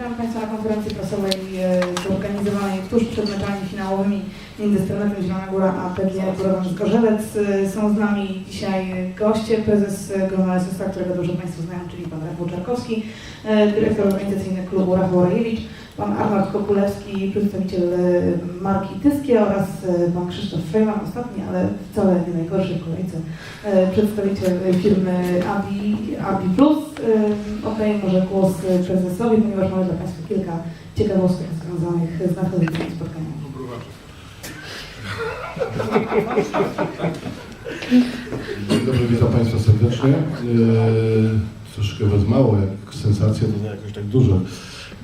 Witam Państwa na konferencji prasowej e, zorganizowanej tuż przed meczami finałowymi między Stranetem Zielona Góra a Górowem Zgorzelec. E, Są z nami dzisiaj goście, prezes Grona którego dobrze Państwo znają, czyli pan Rafał Czarkowski, e, dyrektor organizacyjny klubu Rafał Rajewicz, pan Arnold Kokulewski, przedstawiciel e, marki Tyskie oraz e, pan Krzysztof Frejman, ostatni, ale wcale nie najgorszy w kolejce, e, przedstawiciel firmy ABI, ABI Plus. Oddaję może głos prezesowi, ponieważ mamy dla Państwa kilka ciekawostek związanych z nadchodzącymi spotkaniami. Dzień dobry, witam Państwa serdecznie. Eee, troszkę was mało, jak sensacja, to nie jakoś tak dużo.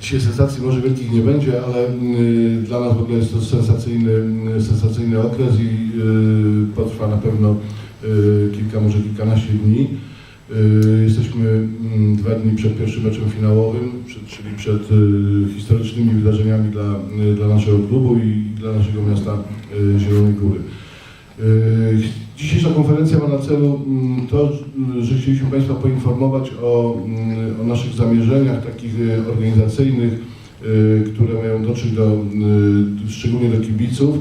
Dzisiaj sensacji może wielkich nie będzie, ale yy, dla nas w ogóle jest to sensacyjny, sensacyjny okres i yy, potrwa na pewno kilka, może kilkanaście dni. Jesteśmy mm, dwa dni przed pierwszym meczem finałowym, przed, czyli przed historycznymi wydarzeniami dla, dla naszego klubu i dla naszego miasta Zielonej Góry. Yy, Dzisiejsza konferencja ma na celu mm, to, że chcieliśmy Państwa poinformować o, mm, o naszych zamierzeniach takich y, organizacyjnych, y, które mają dotrzeć do, y, szczególnie do kibiców.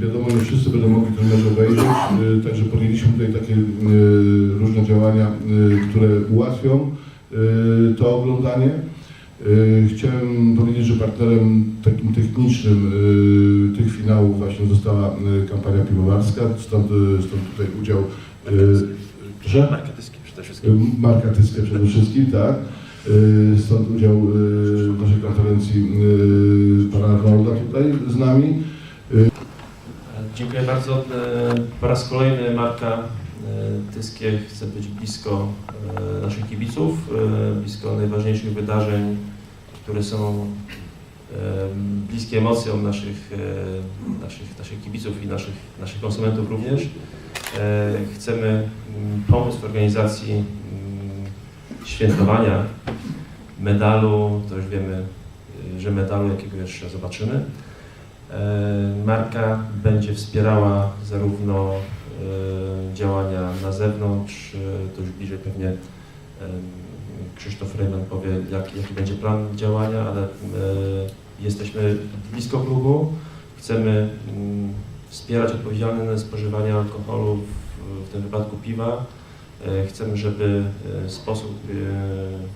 Wiadomo, nie wszyscy będą mogli ten mecz obejrzeć, także podjęliśmy tutaj takie różne działania, które ułatwią to oglądanie. Y, Chciałem powiedzieć, że partnerem takim technicznym y, tych finałów właśnie została y, kampania piwowarska, stąd, stąd tutaj udział? Marketyński przede wszystkim. Marka Tyska przede wszystkim, tak. Stąd udział w naszej konferencji pana Arnolda tutaj z nami. Dziękuję bardzo. Po raz kolejny marka Tyskie chce być blisko naszych kibiców, blisko najważniejszych wydarzeń, które są e, bliskie emocjom naszych, e, naszych, naszych kibiców i naszych, naszych konsumentów również. E, Chcemy mm, pomóc w organizacji mm, świętowania medalu, to już wiemy, y, że medalu jakiego jeszcze zobaczymy. E, Marka będzie wspierała zarówno e, działania na zewnątrz, e, to już bliżej pewnie Krzysztof Rejman powie, jak, jaki będzie plan działania, ale e, jesteśmy blisko klubu, chcemy mm, wspierać odpowiedzialne spożywanie alkoholu, w, w tym wypadku piwa. E, Chcemy, żeby e, sposób,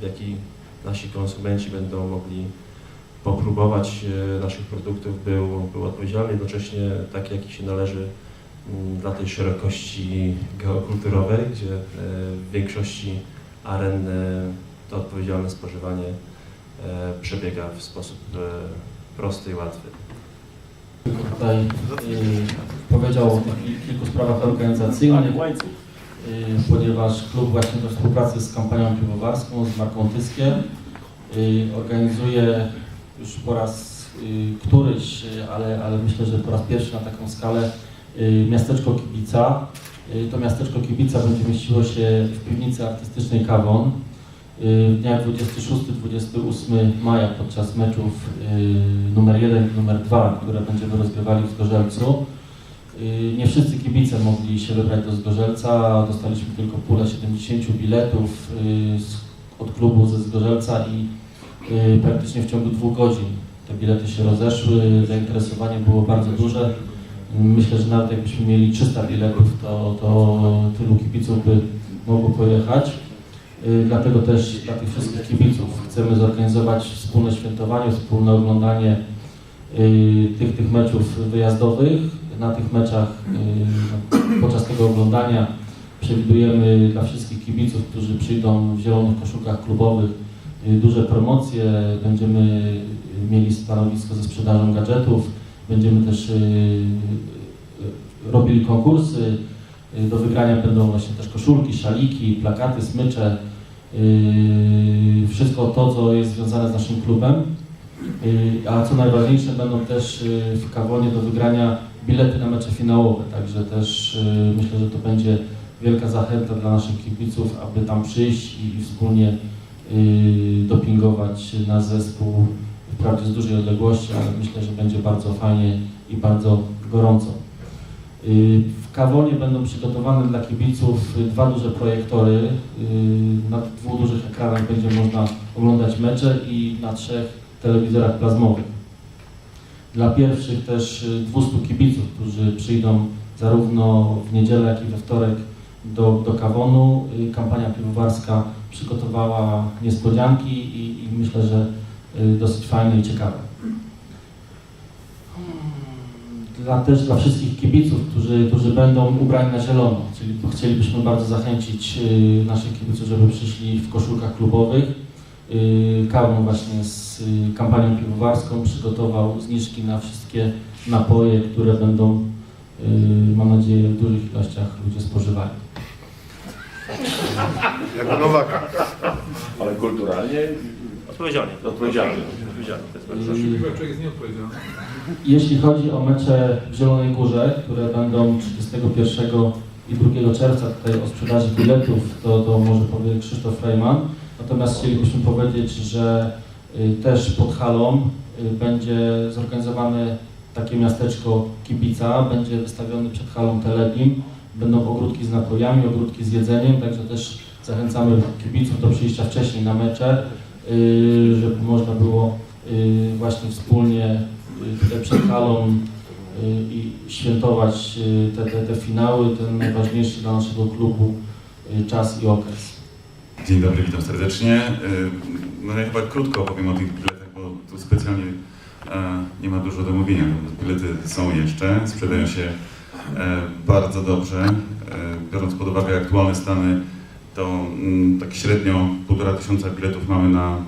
w jaki nasi konsumenci będą mogli popróbować naszych produktów był, był odpowiedzialny, jednocześnie taki, jaki się należy mm, dla tej szerokości geokulturowej, gdzie w większości aren to odpowiedzialne spożywanie e, przebiega w sposób e, prosty i łatwy. Tylko tutaj y, powiedział o kilku sprawach organizacyjnych, y, ponieważ klub właśnie we współpracy z kampanią piwowarską, z marką Tyskie y, organizuje już po raz y, któryś, ale, ale myślę, że po raz pierwszy na taką skalę y, miasteczko Kibica. Y, To miasteczko Kibica będzie mieściło się w piwnicy artystycznej Kawon. Y, W dniach 26-28 maja podczas meczów y, numer 1 i numer 2, które będziemy rozgrywali w Zgorzelcu. Nie wszyscy kibice mogli się wybrać do Zgorzelca, dostaliśmy tylko pulę 70 biletów od klubu ze Zgorzelca i praktycznie w ciągu dwóch godzin te bilety się rozeszły, zainteresowanie było bardzo duże. Myślę, że nawet jakbyśmy mieli 300 biletów, to, to tylu kibiców by mogło pojechać. Y, Dlatego też dla tych wszystkich kibiców chcemy zorganizować wspólne świętowanie, wspólne oglądanie y, tych, tych meczów wyjazdowych. Na tych meczach y, podczas tego oglądania przewidujemy dla wszystkich kibiców, którzy przyjdą w zielonych koszulkach klubowych duże promocje. Będziemy mieli stanowisko ze sprzedażą gadżetów. Będziemy też y, y, robili konkursy. Y, Do wygrania będą właśnie też koszulki, szaliki, plakaty, smycze. Wszystko to, co jest związane z naszym klubem. A co najważniejsze, będą też w Kawonie do wygrania bilety na mecze finałowe, także też myślę, że to będzie wielka zachęta dla naszych kibiców, aby tam przyjść i wspólnie dopingować nasz zespół, wprawdzie z dużej odległości, ale myślę, że będzie bardzo fajnie i bardzo gorąco. Y, W Kawonie będą przygotowane dla kibiców y, dwa duże projektory. Y, Na dwóch dużych ekranach będzie można oglądać mecze i na trzech telewizorach plazmowych. Dla pierwszych też y, 200 kibiców, którzy przyjdą zarówno w niedzielę, jak i we wtorek do, do Kawonu. Y, Kampania piwowarska przygotowała niespodzianki i, i myślę, że y, dosyć fajne i ciekawe. Dla, też dla wszystkich kibiców, którzy, którzy będą ubrani na zielono, czyli chcielibyśmy bardzo zachęcić y, naszych kibiców, żeby przyszli w koszulkach klubowych. Y, Kawon właśnie z y, kampanią piwowarską przygotował zniżki na wszystkie napoje, które będą, y, mam nadzieję, w dużych ilościach ludzie spożywali. Jako Nowaka. Ale kulturalnie Odpowiedzialnie. odpowiedzialnie. Odpowiedzialnie. To jest bardzo. Człowiek jest nieodpowiedzialny. Jeśli chodzi o mecze w Zielonej Górze, które będą 31 i 2 czerwca tutaj o sprzedaży biletów, to, to może powie Krzysztof Frejman. Natomiast chcielibyśmy powiedzieć, że y, też pod halą y, będzie zorganizowane takie miasteczko kibica, będzie wystawiony przed halą telebim, będą ogródki z napojami, ogródki z jedzeniem, także też zachęcamy kibiców do przyjścia wcześniej na mecze, żeby można było y, właśnie wspólnie y, tutaj przed halą y, i świętować y, te, te, te finały, ten najważniejszy dla naszego klubu y, czas i okres. Dzień dobry, witam serdecznie. Y, No ja chyba krótko opowiem o tych biletach, bo tu specjalnie e, nie ma dużo do mówienia. Bilety są jeszcze, sprzedają się e, bardzo dobrze. E, Biorąc pod uwagę aktualne stany, to tak średnio półtora tysiąca biletów mamy na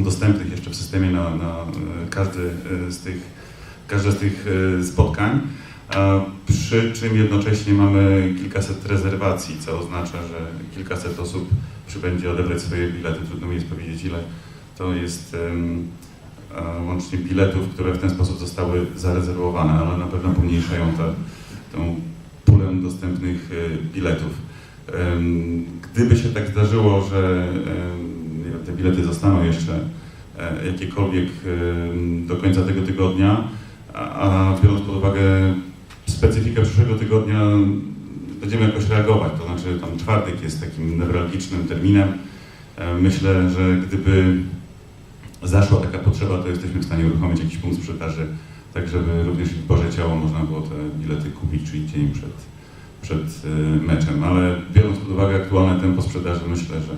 dostępnych jeszcze w systemie na, na e, każdy e, z tych, każde z tych e, spotkań. Przy czym jednocześnie mamy kilkaset rezerwacji, co oznacza, że kilkaset osób przybędzie odebrać swoje bilety. Trudno mi jest powiedzieć, ile to jest łącznie biletów, które w ten sposób zostały zarezerwowane, ale na pewno pomniejszają tę pulę dostępnych biletów. Gdyby się tak zdarzyło, że te bilety zostaną jeszcze e, jakiekolwiek do końca tego tygodnia, a, biorąc pod uwagę specyfikę przyszłego tygodnia będziemy jakoś reagować, to znaczy tam czwartek jest takim newralgicznym terminem. E, Myślę, że gdyby zaszła taka potrzeba, to jesteśmy w stanie uruchomić jakiś punkt sprzedaży, tak żeby również w Boże Ciało można było te bilety kupić, czyli dzień przed, przed e, meczem. Ale biorąc pod uwagę aktualne tempo sprzedaży, myślę, że,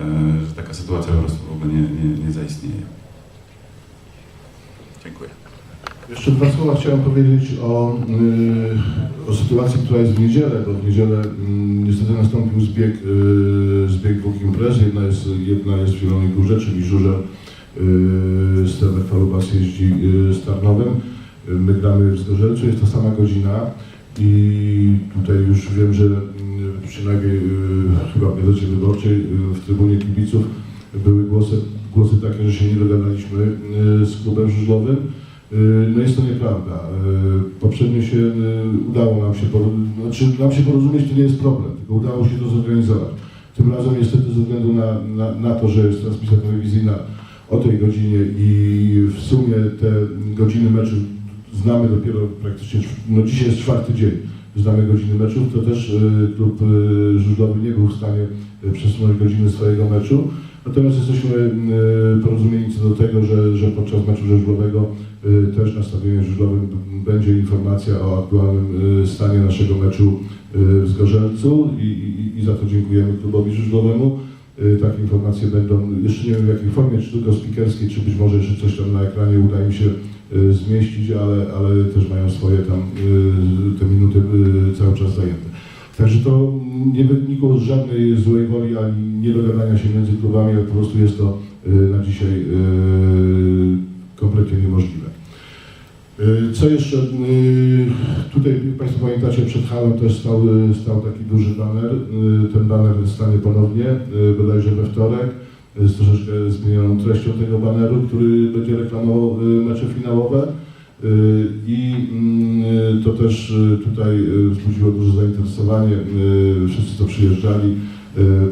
e, że taka sytuacja po prostu w ogóle nie, nie, nie zaistnieje. Dziękuję. Jeszcze dwa słowa chciałem powiedzieć o, y, o sytuacji, która jest w niedzielę, bo w niedzielę y, niestety nastąpił zbieg, y, zbieg dwóch imprez. Jedna jest, jedna jest w Zielonej Górze, czyli Żurze y, Stewer Falubas jeździ y, z Tarnowem. Y, My gramy w Zgorzelcu, jest to sama godzina i tutaj już wiem, że y, przynajmniej y, chyba w gazecie wyborczej y, w trybunie kibiców były głosy, głosy takie, że się nie dogadaliśmy y, z klubem żużlowym. No jest to nieprawda. Poprzednio się udało nam się, znaczy nam się porozumieć to nie jest problem, tylko udało się to zorganizować. Tym razem niestety ze względu na, na, na to, że jest transmisja telewizyjna o tej godzinie i w sumie te godziny meczu znamy dopiero praktycznie, no dzisiaj jest czwarty dzień, znamy godziny meczów, to też y, klub y, żużlowy nie był w stanie y, przesunąć godziny swojego meczu. Natomiast jesteśmy porozumieni co do tego, że, że podczas meczu żużlowego też na stadionie żużlowym będzie informacja o aktualnym stanie naszego meczu w Zgorzelcu i, i, i za to dziękujemy klubowi żużlowemu. Y, Takie informacje będą, jeszcze nie wiem w jakiej formie, czy tylko spikerskiej, czy być może jeszcze coś tam na ekranie uda im się y, zmieścić, ale, ale też mają swoje tam y, te minuty cały czas zajęte. Także to nie wynikło z żadnej złej woli ani niedogadania się między klubami, ale po prostu jest to na dzisiaj kompletnie niemożliwe. Y, Co jeszcze? y, Tutaj Państwo pamiętacie, przed halą też stał, stał taki duży baner. Y, Ten baner stanie ponownie, y, bodajże we wtorek, y, z troszeczkę zmienioną treścią tego baneru, który będzie reklamował y, mecze finałowe. Y, I mm, to też y, tutaj y, wzbudziło duże zainteresowanie. Y, Wszyscy, co przyjeżdżali, y,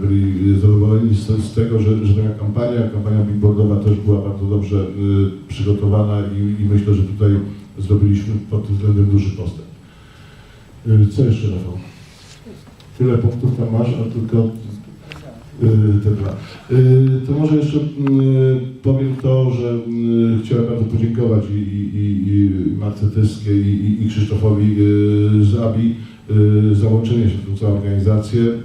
byli zadowoleni z, z tego, że, że taka kampania, kampania billboardowa też była bardzo dobrze y, przygotowana i, i myślę, że tutaj zrobiliśmy pod tym względem duży postęp. Y, Co jeszcze, Rafał? Tyle punktów tam masz, a tylko y, te dwa. Y, To może jeszcze y, powiem to, że y, chciałem bardzo podziękować i, i, i, Marce Tyskiej i, i, Krzysztofowi y, z ABI y, za łączenie się w tą całą organizację, y,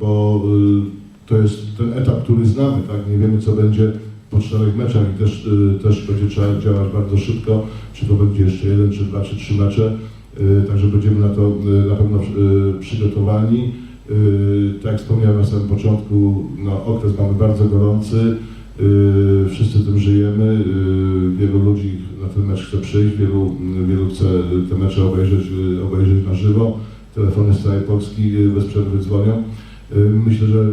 bo y, to jest ten etap, który znamy, tak? Nie wiemy, co będzie po czterech meczach i też, też będzie trzeba działać bardzo szybko, czy to będzie jeszcze jeden, czy dwa, czy trzy mecze. Także będziemy na to na pewno przygotowani. Tak jak wspomniałem na samym początku, no, okres mamy bardzo gorący, wszyscy tym żyjemy, y, wielu ludzi na ten mecz chce przyjść, wielu, wielu chce te mecze obejrzeć, y, obejrzeć na żywo. Telefony z całej Polski y, bez przerwy dzwonią. Y, Myślę, że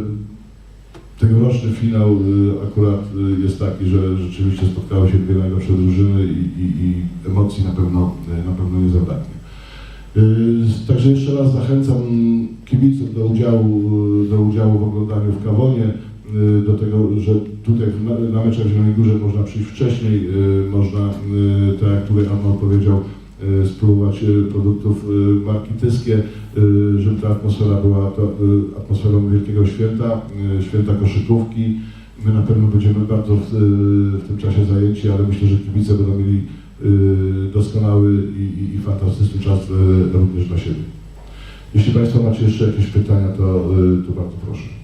tegoroczny finał y, akurat y, jest taki, że rzeczywiście spotkały się dwie najlepsze drużyny i, i, i emocji na pewno, y, na pewno nie zabraknie. Y, Także jeszcze raz zachęcam kibiców do udziału, do udziału w oglądaniu w Kawonie, y, do tego, że tutaj na, na meczach w Zielonej Górze można przyjść wcześniej, y, można, y, tak jak tutaj Arnold powiedział, y, spróbować y, produktów y, marki Tyskie, y, żeby ta atmosfera była to, y, atmosferą wielkiego święta, y, święta koszykówki. My na pewno będziemy bardzo w, y, w tym czasie zajęci, ale myślę, że kibice będą mieli y, doskonały i, i, i fantastyczny czas y, również dla siebie. Jeśli Państwo macie jeszcze jakieś pytania, to, y, to bardzo proszę.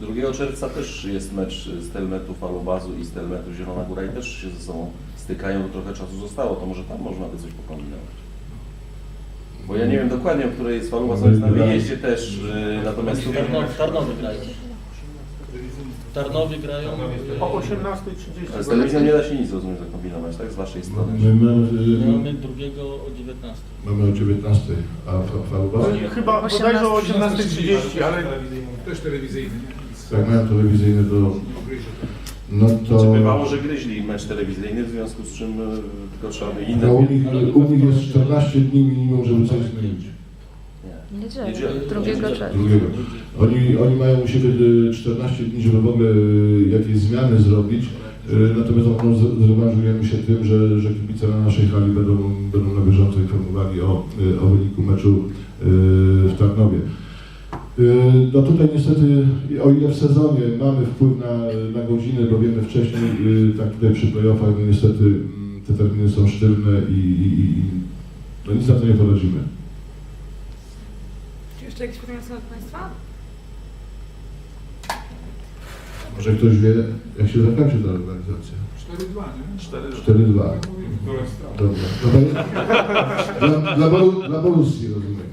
2 czerwca też jest mecz Stelmetu Falobazu i Stelmetu Zielona Góra i też się ze sobą stykają, trochę czasu zostało, to może tam można by coś pokombinować. Bo ja nie wiem dokładnie, o której jest Falubaz, on jest na wyjeździe też, y, natomiast tutaj... Tarnowie grają. Tarnowie grają. O 18.30. Ale Z telewizją nie da się nic, rozumiem, zakombinować, tak? Z Waszej strony. My, my, Mamy drugiego o 19. mamy o 19, a fa-? Oni chyba bodajże o 18.30, ale Też telewizyjny? Jak mają telewizyjny, to no to... Czy bywało, że gryźli mecz telewizyjny, w związku z czym y, tylko trzeba by inne... No, u, nich, u nich jest 14 dni minimum, żeby coś zmienić. Nie. Niedzielę, Niedzielę. drugiego czerwca. Drugiego. Oni, oni mają u siebie y, 14 dni, żeby w ogóle y, jakieś zmiany zrobić. Y, Natomiast na pewno z- zrewanżujemy się tym, że, że kibice na naszej hali będą, będą na bieżąco informowali o, y, o wyniku meczu y, w Tarnowie. Y, No tutaj niestety, o ile w sezonie mamy wpływ na, na godziny, bo wiemy wcześniej, y, tak tutaj przy playoffach, no niestety mm, te terminy są sztywne i, i, i no nic na to nie poradzimy. Czy jakieś pytania są od Państwa? Może ktoś wie, jak się zakończy ta organizacja? 4-2, nie? 4-2. Jak mówi w którąś stronę. Dobra. Dla, dla, Boru- dla Borussii rozumiem.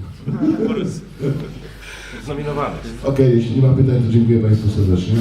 Znominowany. Okej, jeśli nie ma pytań, to dziękuję Państwu serdecznie.